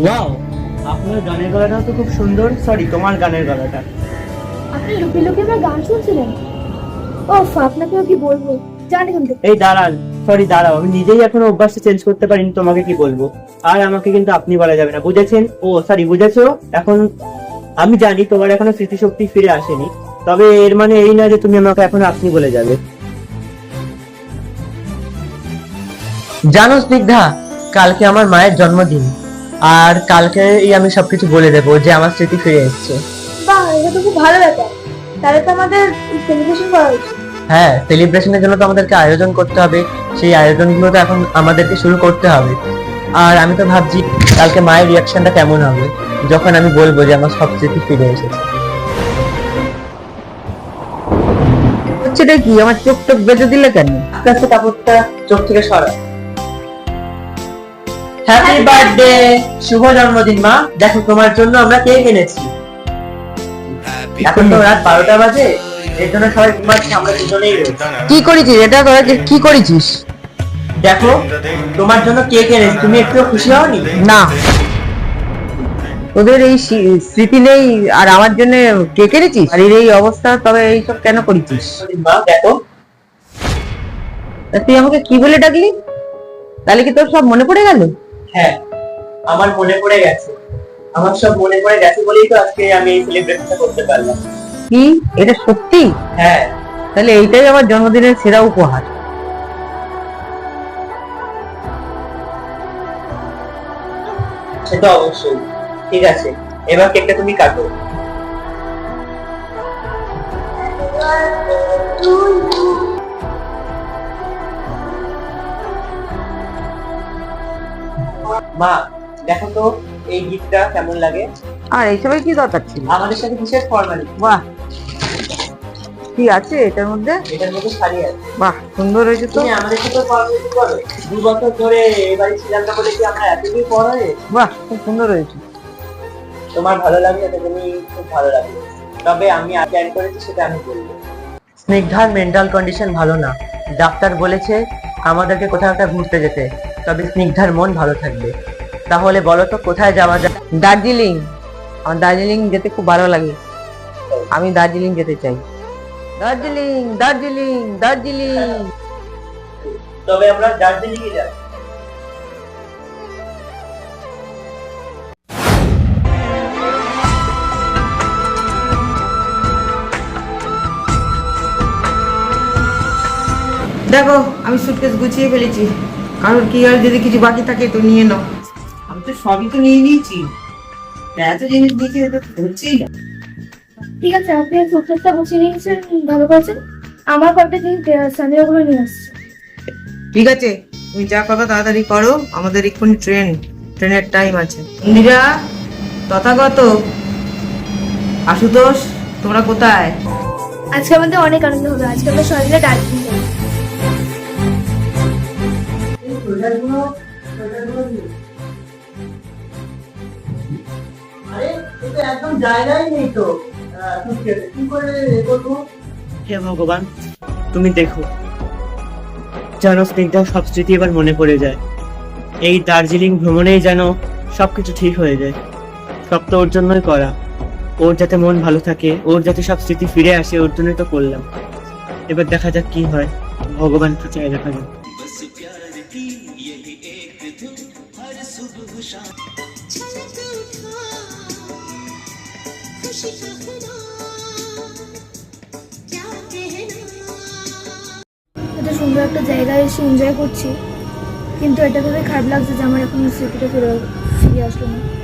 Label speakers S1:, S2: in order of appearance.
S1: Wow আপনার গানের গলাটা তো খুব সুন্দর। সরি তোমার গানের গলাটা।
S2: আপনি লুকিয়ে লুকিয়ে আমার গান শুনছিলেন? ওফ আপনাকেও কি বলব? জান
S1: এই দাঁড়ান। সরি দাঁড়াও। আমি নিজেই এখনও অভ্যাসটা চেঞ্জ করতে পারিনি তোমাকে কি বলব? আর আমাকে কিন্তু আপনি বলা যাবে না। বুঝেছেন? ও সরি বুঝেছ? এখন আমি জানি তোমার এখনও স্মৃতিশক্তি ফিরে আসেনি। তবে এর মানে এই না যে তুমি আমাকে এখন আপনি বলে যাবে।
S3: জানো স্নিগ্ধা কালকে আমার মায়ের জন্মদিন। আর কালকে আমি সবকিছু বলে দেবো যে আমার স্মৃতি ফিরে এসছে।
S2: বাহ এটা তো খুব ভালো ব্যাপার। তাহলে তো আমাদের সেলিব্রেশন করা উচিত।
S3: হ্যাঁ সেলিব্রেশনের জন্য তো আমাদেরকে আয়োজন করতে হবে। সেই আয়োজনগুলো তো এখন আমাদেরকে শুরু করতে হবে। আর আমি তো ভাবছি কালকে মায়ের রিয়াকশনটা কেমন হবে? যখন আমি বলব যে আমার সব স্মৃতি ফিরে এসেছে। হচ্ছে কি? আমার চোখ টোক বেঁধে দিলে কেন? আস্তে আস্তে কাপড়টা চোখ থেকে সরা হ্যাপি বার্থডে শুভ জন্মদিন মা। দেখো তোমার জন্য আমরা কেক এনেছি। এখন তো রাত বারোটা বাজে। এর জন্য সবাই ঘুমাচ্ছে আমরা দুজনেই কি করেছিস? এটা তোরা কি করেছিস? দেখো তোমার জন্য কেক এনেছি। তুমি একটু খুশি হওনি? না। তোদের এই স্মৃতি নেই আর আমার জন্য কেক এনেছিস? আর এর এই অবস্থা তবে এইসব কেন করেছিস? মা দেখো। তা তুই আমাকে কি বলে ডাকলি? তাহলে কি তোর সব মনে পড়ে গেল? হ্যাঁ আমার মনে পড়ে গেছে। আমার সব মনে পড়ে গেছে বলেই তো আজকে আমি এই সেলিব্রেশনটা করতে পারলাম। কি? এটা সত্যি? হ্যাঁ। তাহলে এইটাই আমার জন্মদিনের সেরা উপহার। সেটা অবশ্যই। ঠিক আছে এবার কেকটা তুমি কাটো। মা দেখো তো এই গিফটটা কেমন লাগে?
S4: আর এইসবের কি দরকার ছিল?
S3: আমাদের সাথে বিশেষ ফর্মালিটি
S4: বাহ। কি আছে এটার মধ্যে?
S3: এটার মধ্যে শাড়ি আছে।
S4: বাহ সুন্দর হয়েছে তো।
S3: আমাদের সাথে ফর্মালিটি করো। দু বছর ধরে এই বাড়ি ছিলাম না বলে কি আমরা এতদিন পর হয়ে
S4: বাহ খুব সুন্দর হয়েছে।
S3: তোমার ভালো লাগলে তো তুমি খুব ভালো লাগবে। তবে আমি আর প্ল্যান করেছি সেটা আমি বলব। স্নিগ্ধার মেন্টাল কন্ডিশন ভালো না। ডাক্তার বলেছে আমাদেরকে কোথাও একটা ঘুরতে যেতে। তবে স্নিগ্ধার মন ভালো থাকবে। তাহলে বলো তো কোথায় যাওয়া যায়?
S4: দার্জিলিং। আমার দার্জিলিং যেতে খুব ভালো লাগে। আমি দার্জিলিং যেতে চাই। দার্জিলিং দার্জিলিং দার্জিলিং।
S3: তবে আমরা দার্জিলিং যাব।
S4: দেখো আমি সুটকেস গুছিয়ে ফেলেছি। কারোর কি আর যদি কিছু বাকি থাকে তো নিয়ে নাও। আমি তো সবই তো নিয়ে নিয়েছি। এত জিনিস নিয়েছি তো ধরছেই না।
S2: ঠিক আছে আপনি সুটকেসটা গুছিয়ে নিয়েছেন ভালো করেছেন। আমার কয়েকটা জিনিস সানডে করে নিয়ে আসছে।
S4: ঠিক আছে তুমি যা করবে তাড়াতাড়ি করো আমাদের এক্ষুনি ট্রেন ট্রেনের টাইম আছে। ইন্দিরা তথাগত। আশুতোষ তোমরা কোথায়?
S2: আজকে আমাদের অনেক আনন্দ হবে আজকে আমরা সবাই মিলে
S1: হে ভগবান, তুমি দেখো সব স্মৃতি এবার মনে পড়ে যায়। এই দার্জিলিং ভ্রমণেই যেন সবকিছু ঠিক হয়ে যায়। সব তো ওর জন্যই করা। ওর যাতে মন ভালো থাকে, ওর যাতে সব স্মৃতি ফিরে আসে, ওর জন্যই তো করলাম। এবার দেখা যাক কি হয়। ভগবান কি চাই দেখা যাক।
S2: এত সুন্দর একটা জায়গায় এসে এনজয় করছি, কিন্তু এটা ভেবে খারাপ লাগছে যে আমার এখন স্মৃতিটা ফিরে ফিরে আসলো না।